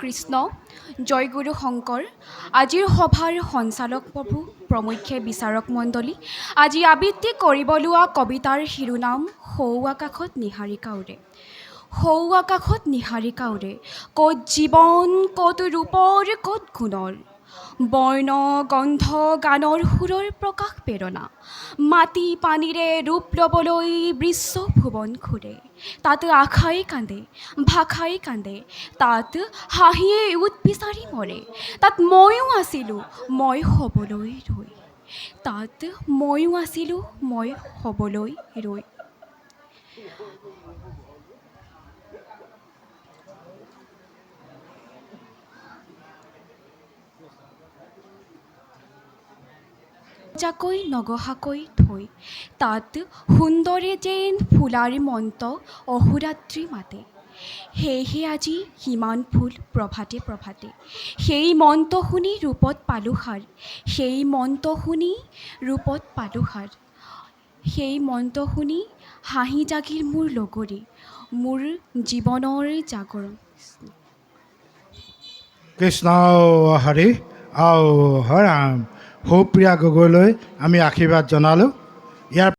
কৃষ্ণ জয়গুৰু শংকৰ আজিৰ সভাৰ সঞ্চালক প্ৰভু প্ৰমুখ্যে বিচাৰক মণ্ডলী আজি আবৃত্তি কৰিব লোৱা কবিতাৰ শিৰোনাম সৌ আকাশত নিহাৰিকা উৰে সৌ আকাশত নিহাৰিকা উৰে ক'ত জীৱন ক'ত ৰূপৰ ক'ত গুণৰ। বৰ্ণ গন্ধ গানৰ সুৰৰ প্ৰকাশ প্ৰেৰণা মাটি পানীৰে ৰূপ ল'বলৈ বিশ্ব ভুৱন ঘূৰে তাত আশাই কান্দে ভাষাই কান্দে তাত হাঁহিয়ে ওত বিচাৰি মৰে তাত ময়ো আছিলোঁ মই হ'বলৈ ৰৈ তাত ময়ো আছিলোঁ মই হ'বলৈ ৰৈ যাকৈ নগহাকৈ থৈ তাত সুন্দৰে যেন ফুলাৰ মন্ত অহোৰাত্ৰি মাতে। সেয়েহে আজি সিমান ফুল প্ৰভাতে প্ৰভাতে সেই মন্ত্ৰ শুনি ৰূপত পালোঁ সাৰ সেই মন্ত্ৰ শুনি ৰূপত পালোঁ সেই মন্ত্ৰ শুনি হাঁহি জাগিল মোৰ লগৰী। মোৰ জীৱনৰ জাগৰণ কৃষ্ণ হৰি আও হৰাম। সুপ্ৰিয়া গগৈলৈ আমি আশীৰ্বাদ জনালোঁ। ইয়াৰ